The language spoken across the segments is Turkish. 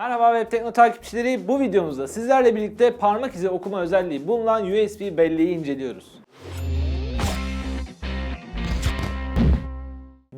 Merhaba Web Tekno takipçileri. Bu videomuzda sizlerle birlikte parmak izi okuma özelliği bulunan USB belleği inceliyoruz.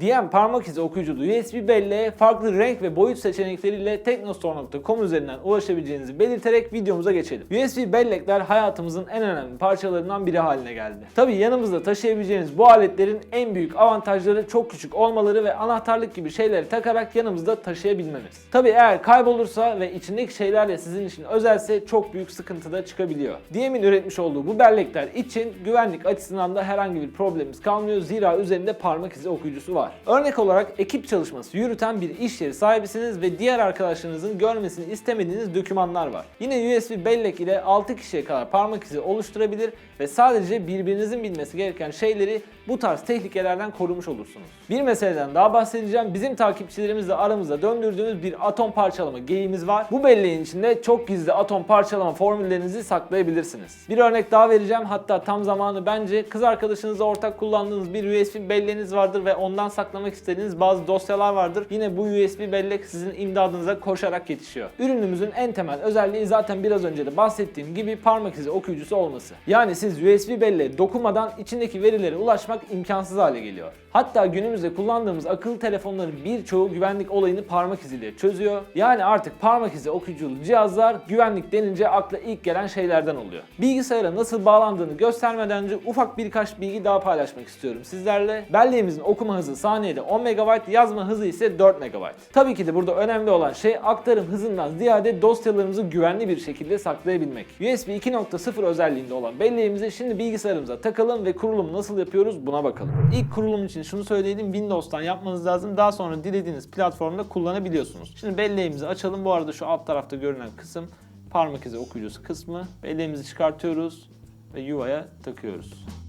DM parmak izi okuyuculu USB belleğe farklı renk ve boyut seçenekleriyle teknostore.com üzerinden ulaşabileceğinizi belirterek videomuza geçelim. USB bellekler hayatımızın en önemli parçalarından biri haline geldi. Tabi yanımızda taşıyabileceğiniz bu aletlerin en büyük avantajları çok küçük olmaları ve anahtarlık gibi şeyleri takarak yanımızda taşıyabilmemiz. Tabi eğer kaybolursa ve içindeki şeyler de sizin için özelse çok büyük sıkıntı da çıkabiliyor. DM'in üretmiş olduğu bu bellekler için güvenlik açısından da herhangi bir problemimiz kalmıyor zira üzerinde parmak izi okuyucusu var. Örnek olarak ekip çalışması yürüten bir iş yeri sahibisiniz ve diğer arkadaşlarınızın görmesini istemediğiniz dokümanlar var. Yine USB bellek ile 6 kişiye kadar parmak izi oluşturabilir ve sadece birbirinizin bilmesi gereken şeyleri bu tarz tehlikelerden korumuş olursunuz. Bir meseleden daha bahsedeceğim. Bizim takipçilerimizle aramızda döndürdüğümüz bir atom parçalama geyiğimiz var. Bu belleğin içinde çok gizli atom parçalama formüllerinizi saklayabilirsiniz. Bir örnek daha vereceğim. Hatta tam zamanı bence kız arkadaşınızla ortak kullandığınız bir USB belleğiniz vardır ve ondan saklamak istediğiniz bazı dosyalar vardır. Yine bu USB bellek sizin imdadınıza koşarak yetişiyor. Ürünümüzün en temel özelliği zaten biraz önce de bahsettiğim gibi parmak izi okuyucusu olması. Yani siz USB belleğe dokunmadan içindeki verilere ulaşmak imkansız hale geliyor. Hatta günümüzde kullandığımız akıllı telefonların birçoğu güvenlik olayını parmak iziyle çözüyor. Yani artık parmak izi okuyuculu cihazlar güvenlik denince akla ilk gelen şeylerden oluyor. Bilgisayara nasıl bağlandığını göstermeden önce ufak birkaç bilgi daha paylaşmak istiyorum sizlerle. Belleğimizin okuma hızı saniyede 10 MB, yazma hızı ise 4 MB. Tabii ki de burada önemli olan şey aktarım hızından ziyade dosyalarımızı güvenli bir şekilde saklayabilmek. USB 2.0 özelliğinde olan belleğimizi şimdi bilgisayarımıza takalım ve kurulumu nasıl yapıyoruz buna bakalım. İlk kurulum için şunu söyleyelim Windows'tan yapmanız lazım. Daha sonra dilediğiniz platformda kullanabiliyorsunuz. Şimdi belleğimizi açalım. Bu arada şu alt tarafta görünen kısım parmak izi okuyucusu kısmı. Belleğimizi çıkartıyoruz ve yuvaya takıyoruz.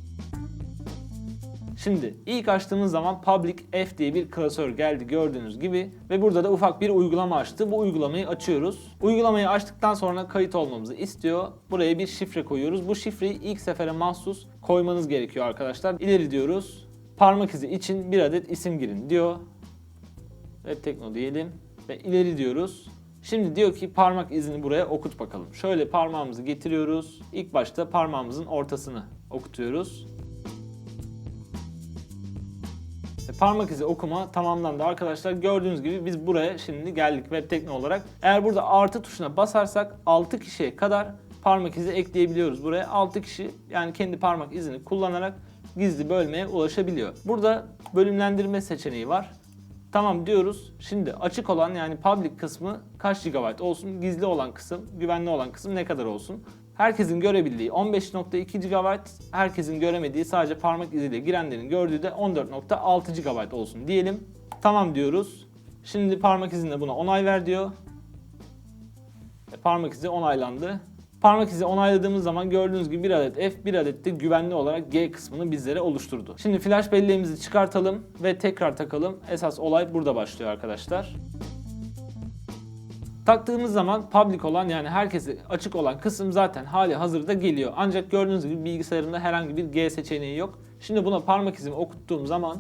Şimdi ilk açtığımız zaman Public F diye bir klasör geldi gördüğünüz gibi ve burada da ufak bir uygulama açtı. Bu uygulamayı açıyoruz. Uygulamayı açtıktan sonra kayıt olmamızı istiyor. Buraya bir şifre koyuyoruz. Bu şifreyi ilk sefere mahsus koymanız gerekiyor arkadaşlar. İleri diyoruz. Parmak izi için bir adet isim girin diyor. Web Tekno diyelim ve ileri diyoruz. Şimdi diyor ki parmak izini buraya okut bakalım. Şöyle parmağımızı getiriyoruz. İlk başta parmağımızın ortasını okutuyoruz. Parmak izi okuma tamamlandı arkadaşlar. Gördüğünüz gibi biz buraya şimdi geldik web tekno olarak. Eğer burada artı tuşuna basarsak 6 kişiye kadar parmak izi ekleyebiliyoruz buraya. 6 kişi yani kendi parmak izini kullanarak gizli bölmeye ulaşabiliyor. Burada bölümlendirme seçeneği var. Tamam diyoruz. Şimdi açık olan yani public kısmı kaç GB olsun? Gizli olan kısım, güvenli olan kısım ne kadar olsun? Herkesin görebildiği 15.2 GB, herkesin göremediği sadece parmak iziyle girenlerin gördüğü de 14.6 GB olsun diyelim. Tamam diyoruz. Şimdi parmak izinde buna onay ver diyor. Ve parmak izi onaylandı. Parmak izi onayladığımız zaman gördüğünüz gibi bir adet F, bir adet de güvenli olarak G kısmını bizlere oluşturdu. Şimdi flash belleğimizi çıkartalım ve tekrar takalım. Esas olay burada başlıyor arkadaşlar. Taktığımız zaman public olan yani herkese açık olan kısım zaten hali hazırda geliyor. Ancak gördüğünüz gibi bilgisayarımda herhangi bir G seçeneği yok. Şimdi buna parmak izimi okuttuğum zaman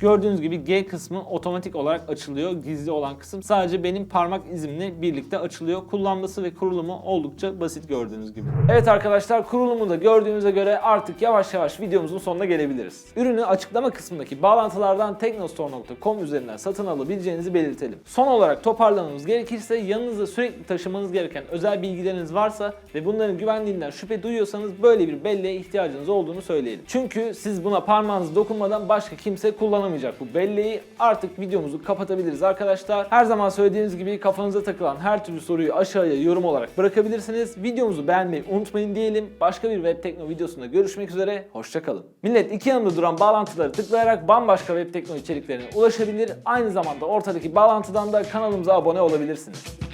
Gördüğünüz gibi G kısmı otomatik olarak açılıyor. Gizli olan kısım sadece benim parmak izimle birlikte açılıyor. Kullanması ve kurulumu oldukça basit gördüğünüz gibi. Evet arkadaşlar kurulumu da gördüğünüze göre artık yavaş yavaş videomuzun sonuna gelebiliriz. Ürünü açıklama kısmındaki bağlantılardan teknostore.com üzerinden satın alabileceğinizi belirtelim. Son olarak toparlamamız gerekirse yanınızda sürekli taşımanız gereken özel bilgileriniz varsa ve bunların güvenliğinden şüphe duyuyorsanız böyle bir belleğe ihtiyacınız olduğunu söyleyelim. Çünkü siz buna parmağınızı dokunmadan başka kimse kullanamayacak bu belleği. Artık videomuzu kapatabiliriz arkadaşlar. Her zaman söylediğimiz gibi kafanıza takılan her türlü soruyu aşağıya yorum olarak bırakabilirsiniz. Videomuzu beğenmeyi unutmayın diyelim. Başka bir web tekno videosunda görüşmek üzere. Hoşçakalın. Millet iki yanımda duran bağlantıları tıklayarak bambaşka web tekno içeriklerine ulaşabilir. Aynı zamanda ortadaki bağlantıdan da kanalımıza abone olabilirsiniz.